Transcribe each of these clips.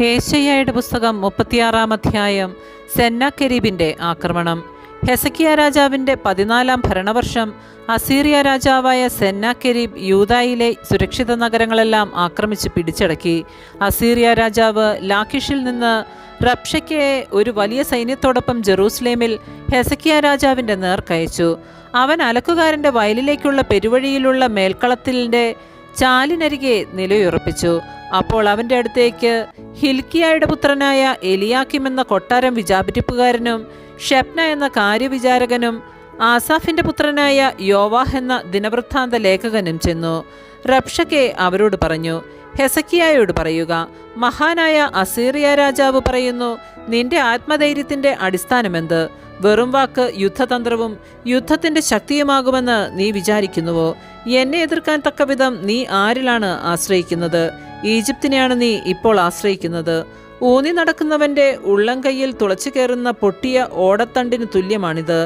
ഹേശയ്യയുടെ പുസ്തകം മുപ്പത്തിയാറാം അധ്യായം സെന്നാക്കെരീബിന്റെ ആക്രമണം. ഹെസക്കിയ രാജാവിന്റെ പതിനാലാം ഭരണവർഷം അസീറിയ രാജാവായ സെന്നാക്കെരീബ് യൂതായിലെ സുരക്ഷിത നഗരങ്ങളെല്ലാം ആക്രമിച്ച് പിടിച്ചടക്കി. അസീറിയ രാജാവ് ലാഖിഷിൽ നിന്ന് റബ്ഷയ്ക്ക് ഒരു വലിയ സൈന്യത്തോടൊപ്പം ജെറൂസലേമിൽ ഹെസക്കിയ രാജാവിന്റെ നേർക്കയച്ചു അവൻ അലക്കുകാരന്റെ വയലിലേക്കുള്ള പെരുവഴിയിലുള്ള മേൽക്കളത്തിന്റെ ചാലിനരികെ നിലയുറപ്പിച്ചു. അപ്പോൾ അവന്റെ അടുത്തേക്ക് ഹിൽക്കിയായുടെ പുത്രനായ എലിയാക്കിം എന്ന കൊട്ടാരം വിചാപിരിപ്പുകാരനും ഷെപ്ന എന്ന കാര്യവിചാരകനും ആസാഫിന്റെ പുത്രനായ യോവാഹ് എന്ന ദിനവൃത്താന്ത ലേഖകനും ചെന്നു. റബ്ഷക്കെ അവരോട് പറഞ്ഞു ഹെസക്കിയായോട് പറയുക മഹാനായ അസീറിയ രാജാവ് പറയുന്നു നിന്റെ ആത്മധൈര്യത്തിന്റെ അടിസ്ഥാനമെന്ത്? വെറും വാക്ക് യുദ്ധതന്ത്രവും യുദ്ധത്തിന്റെ ശക്തിയുമാകുമെന്ന് നീ വിചാരിക്കുന്നുവോ? എന്നെ എതിർക്കാൻ തക്കവിധം നീ ആരിലാണ് ആശ്രയിക്കുന്നത്? ഈജിപ്തിനെയാണ് നീ ഇപ്പോൾ ആശ്രയിക്കുന്നത്. ഊന്നി നടക്കുന്നവന്റെ ഉള്ളംകൈയിൽ തുളച്ചു കയറുന്ന പൊട്ടിയ ഓടത്തണ്ടിന് തുല്യമാണിത്.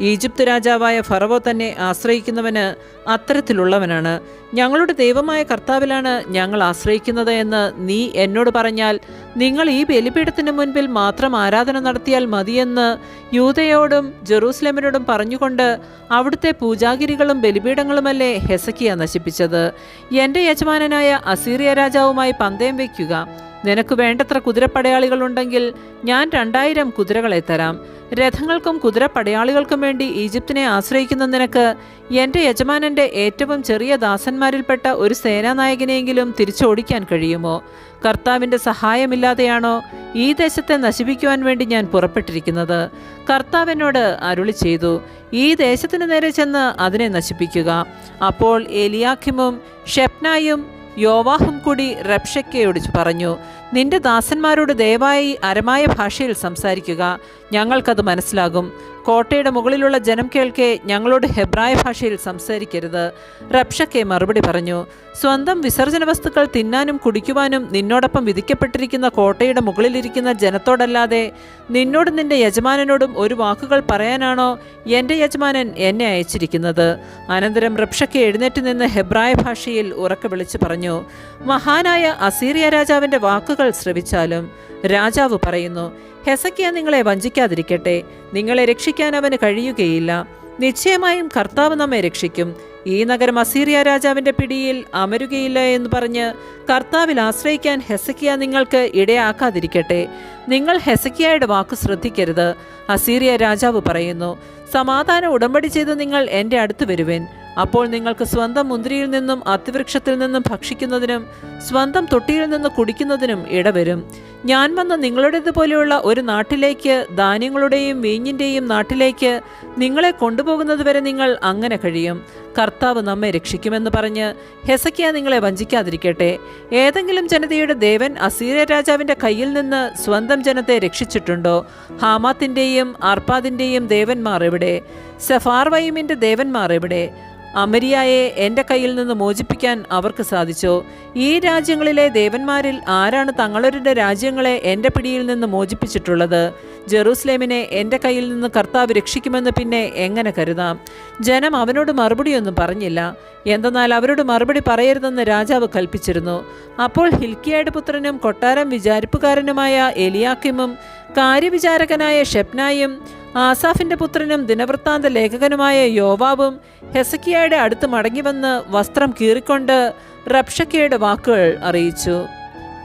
ഈജിപ്ത് രാജാവായ ഫറവോ തന്നെ ആശ്രയിക്കുന്നവന് അത്തരത്തിലുള്ളവനാണ്. ഞങ്ങളുടെ ദൈവമായ കർത്താവിലാണ് ഞങ്ങൾ ആശ്രയിക്കുന്നത് എന്ന് നീ എന്നോട് പറഞ്ഞാൽ നിങ്ങൾ ഈ ബലിപീഠത്തിന് മുൻപിൽ മാത്രം ആരാധന നടത്തിയാൽ മതിയെന്ന് യൂതയോടും ജെറൂസലേമിനോടും പറഞ്ഞുകൊണ്ട് അവിടുത്തെ പൂജാഗിരികളും ബലിപീഠങ്ങളുമല്ലേ ഹെസക്കിയ നശിപ്പിച്ചത്. എന്റെ യജമാനനായ അസീറിയ രാജാവുമായി പന്തയം വയ്ക്കുക. നിനക്ക് വേണ്ടത്ര കുതിരപ്പടയാളികളുണ്ടെങ്കിൽ ഞാൻ രണ്ടായിരം കുതിരകളെ തരാം. രഥങ്ങൾക്കും കുതിരപ്പടയാളികൾക്കും വേണ്ടി ഈജിപ്തിനെ ആശ്രയിക്കുന്ന നിനക്ക് എന്റെ യജമാനന്റെ ഏറ്റവും ചെറിയ ദാസന്മാരിൽപ്പെട്ട ഒരു സേനാനായകനെയെങ്കിലും തിരിച്ചോടിക്കാൻ കഴിയുമോ? കർത്താവിന്റെ സഹായമില്ലാതെയാണോ ഈ ദേശത്തെ നശിപ്പിക്കുവാൻ വേണ്ടി ഞാൻ പുറപ്പെട്ടിരിക്കുന്നത്? കർത്താവ് എന്നോട് അരുളി ചെയ്തു ഈ ദേശത്തിന് നേരെ ചെന്ന് അതിനെ നശിപ്പിക്കുക. അപ്പോൾ എലിയാഖിമും ഷെപ്നായും യോവാഹും കൂടി റബ്ഷക്കയോട് പറഞ്ഞു നിന്റെ ദാസന്മാരോട് ദയവായി അരമായ ഭാഷയിൽ സംസാരിക്കുക. ഞങ്ങൾക്കത് മനസ്സിലാകും. കോട്ടയുടെ മുകളിലുള്ള ജനം കേൾക്കെ ഞങ്ങളോട് ഹെബ്രായ ഭാഷയിൽ സംസാരിക്കരുത്. റബ്ഷക്കെ മറുപടി പറഞ്ഞു സ്വന്തം വിസർജന വസ്തുക്കൾ തിന്നാനും കുടിക്കുവാനും നിന്നോടൊപ്പം വിധിക്കപ്പെട്ടിരിക്കുന്ന കോട്ടയുടെ മുകളിലിരിക്കുന്ന ജനത്തോടല്ലാതെ നിന്നോടും നിന്റെ യജമാനനോടും ഒരു വാക്കുകൾ പറയാനാണോ എന്റെ യജമാനൻ എന്നെ അയച്ചിരിക്കുന്നത്? അനന്തരം റബ്ഷക്കെ എഴുന്നേറ്റ് നിന്ന് ഹെബ്രായ ഭാഷയിൽ ഉറക്കെ വിളിച്ചു പറഞ്ഞു മഹാനായ അസീറിയ രാജാവിന്റെ വാക്കുകൾ ശ്രവിച്ചാലും രാജാവ് പറയുന്നു ഹെസക്കിയ നിങ്ങളെ വഞ്ചിക്കാതിരിക്കട്ടെ. നിങ്ങളെ രക്ഷിക്കാൻ അവന് കഴിയുകയില്ല. നിശ്ചയമായും കർത്താവ് നമ്മെ രക്ഷിക്കും. ഈ നഗരം അസീറിയ രാജാവിന്റെ പിടിയിൽ അമരുകയില്ല എന്ന് പറഞ്ഞ് കർത്താവിൽ ആശ്രയിക്കാൻ ഹെസക്കിയ നിങ്ങൾക്ക് ഇടയാക്കാതിരിക്കട്ടെ. നിങ്ങൾ ഹെസക്കിയയുടെ വാക്ക് ശ്രദ്ധിക്കരുത്. അസീറിയ രാജാവ് പറയുന്നു സമാധാന ഉടമ്പടി ചെയ്ത് നിങ്ങൾ എന്റെ അടുത്ത് വരുവേൻ. അപ്പോൾ നിങ്ങൾക്ക് സ്വന്തം മുന്തിരിയിൽ നിന്നും അത്തിവൃക്ഷത്തിൽ നിന്നും ഭക്ഷിക്കുന്നതിനും സ്വന്തം തൊട്ടിയിൽ നിന്ന് കുടിക്കുന്നതിനും ഇടവരും. ഞാൻ വന്ന് നിങ്ങളുടേതുപോലെയുള്ള ഒരു നാട്ടിലേക്ക് ധാന്യങ്ങളുടെയും വീഞ്ഞിന്റെയും നാട്ടിലേക്ക് നിങ്ങളെ കൊണ്ടുപോകുന്നത് വരെ നിങ്ങൾ അങ്ങനെ കഴിയും. കർത്താവ് നമ്മെ രക്ഷിക്കുമെന്ന് പറഞ്ഞ് ഹെസക്കിയ നിങ്ങളെ വഞ്ചിക്കാതിരിക്കട്ടെ. ഏതെങ്കിലും ജനതയുടെ ദേവൻ അസീര രാജാവിന്റെ കയ്യിൽ നിന്ന് സ്വന്തം ജനത്തെ രക്ഷിച്ചിട്ടുണ്ടോ? ഹാമാത്തിന്റെയും അർപ്പാദിന്റെയും ദേവന്മാർ എവിടെ? സെഫാർവൈമിന്റെ ദേവന്മാർ എവിടെ? അമരിയായെ എന്റെ കയ്യിൽ നിന്ന് മോചിപ്പിക്കാൻ അവർക്ക് സാധിച്ചോ? ഈ രാജ്യങ്ങളിലെ ദേവന്മാരിൽ ആരാണ് തങ്ങളുടെ രാജ്യങ്ങളെ എന്റെ പിടിയിൽ നിന്ന് മോചിപ്പിച്ചിട്ടുള്ളത്? ജെറൂസലേമിനെ എന്റെ കയ്യിൽ നിന്ന് കർത്താവ് രക്ഷിക്കുമെന്ന് പിന്നെ എങ്ങനെ കരുതാം? ജനം അവനോട് മറുപടിയൊന്നും പറഞ്ഞില്ല. എന്തെന്നാൽ അവരോട് മറുപടി പറയരുതെന്ന് രാജാവ് കൽപ്പിച്ചിരുന്നു. അപ്പോൾ ഹിൽക്കിയായുടെ പുത്രനും കൊട്ടാരം വിചാരിപ്പുകാരനുമായ എലിയാക്കിമും കാര്യവിചാരകനായ ഷെപ്നായും ആസാഫിന്റെ പുത്രനും ദിനവൃത്താന്ത ലേഖകനുമായ യോവാവും ഹെസക്കിയയുടെ അടുത്ത് മടങ്ങിവന്ന് വസ്ത്രം കീറിക്കൊണ്ട് റബ്ഷക്കയുടെ വാക്കുകൾ അറിയിച്ചു.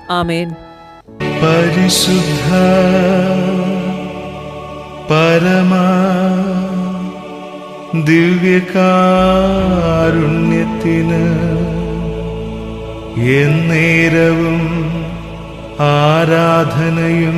ആമേൻ. പരിശുദ്ധ പരമാ ദിവ്യകാരുണ്യത്തിന് എന്നേരവും ആരാധനയും